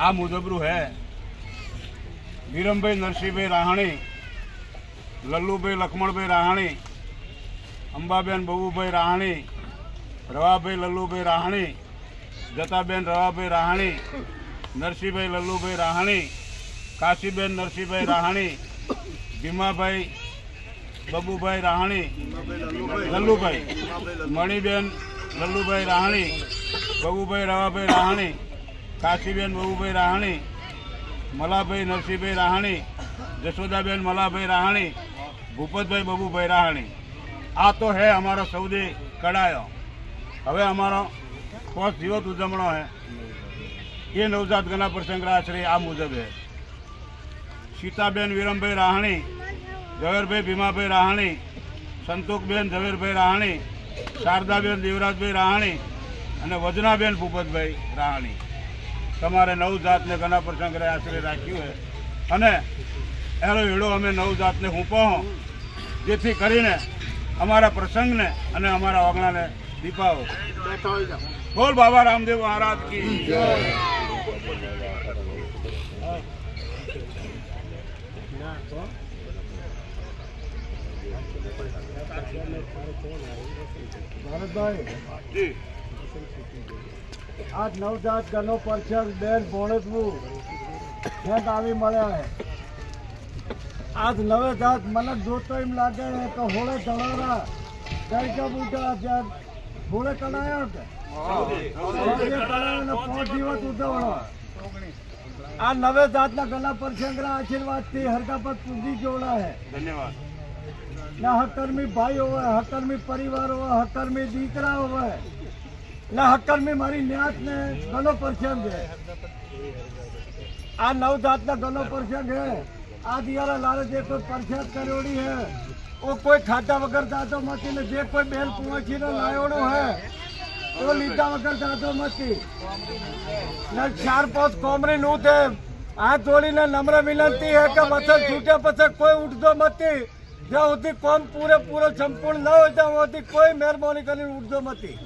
આ મુજબરું હે. વિરમભાઈ, નરસિંહભાઈ રાહાણી, લલ્લુભાઈ, લખમણભાઈ રાહાણી, અંબાબેન, બબુભાઈ રાહાણી, રવાભાઈ, લલ્લુભાઈ રાહાણી, જતાબેન, રવાભાઈ રાહાણી, નરસિંહભાઈ, લલ્લુભાઈ રાહાણી, કાશીબેન, નરસિંહભાઈ રાહાણી, ભીમાભાઈ, બબુભાઈ રાહાણી, લલ્લુભાઈ, મણિબેન, લલ્લુભાઈ રાહાણી, બબુભાઈ, રવાભાઈ રાહાણી કાશીબેન બબુભાઈ રાહાણી, મલાભાઈ નરસિંહભાઈ રાહાણી, જશોદાબેન મલાભાઈ રાહાણી, ભૂપતભાઈ બબુભાઈ રાહાણી. આ તો હે અમારો સૌદી કડાયો. હવે અમારો પાંચ દિવસ ઉજવણો હે. એ નવજાત ગણા પ્રસંગ આશરે આ મુજબ હે. સીતાબેન વિરમભાઈ રાહાણી, ઝવેરભાઈ ભીમાભાઈ રાહાણી સંતોકબેન ઝવેરભાઈ રાહાણી, શારદાબેન દેવરાજભાઈ રાહાણી અને વજનાબેન ભૂપતભાઈ રાહાણી. તમારે નવ જાતને ઘણા પ્રસંગે આશરે રાખ્યું છે. અને એનો હીડો અમે નવ જાતને હુંપો જેથી કરીને અમારા પ્રસંગને અને અમારા વગણાને દીપાવો. બોલ બાબા રામદેવ મહારાજ કી ભારતભાઈ આજ નવજાત ગનો પરચર બેન ભોણેતવું ખેત આવી મળ્યા હે. આજ નવે જાત મને જોતો એમ લાગે હે કે હોળે ધણારા કઈ કબ બુટા જ્યાં. હોળે કડાયા કે? પાંચ દિવસ ઉજવણો. આ નવે જાતના ગના પરસંગના આશીર્વાદથી હરકાપત પૂજી જોડા હે. ધન્યવાદ. ના હકર્મી ભાઈ હોય હકર્મી પરિવાર હોય હકર્મી દીકરા હોય ના મેં મારી ન્યાત ને ગનો પરસંગ છે આ નવ જાતના ગનો પરસંગ હે આ દિયારા લારે જે કોઈ પરસંગ કર્યોડી હે, ઓ કોઈ ખાતા વગર જાતો મતી ને જે કોઈ બેલ પહોંચી ને લાયોડો હે, ઓ લીધા વગર જાતો મતી ને ચાર પાંચ કોમરી નું તે હાથ જોડીને નમ્ર વિનંતી હે કે વચન છૂટે પછી કોઈ ઉઠતો મતી જ્યાં સુધી કોમ પૂરેપૂરો સંપૂર્ણ ન હોય ત્યાં સુધી કોઈ મહેરબાની કરીને ઉઠતો મતી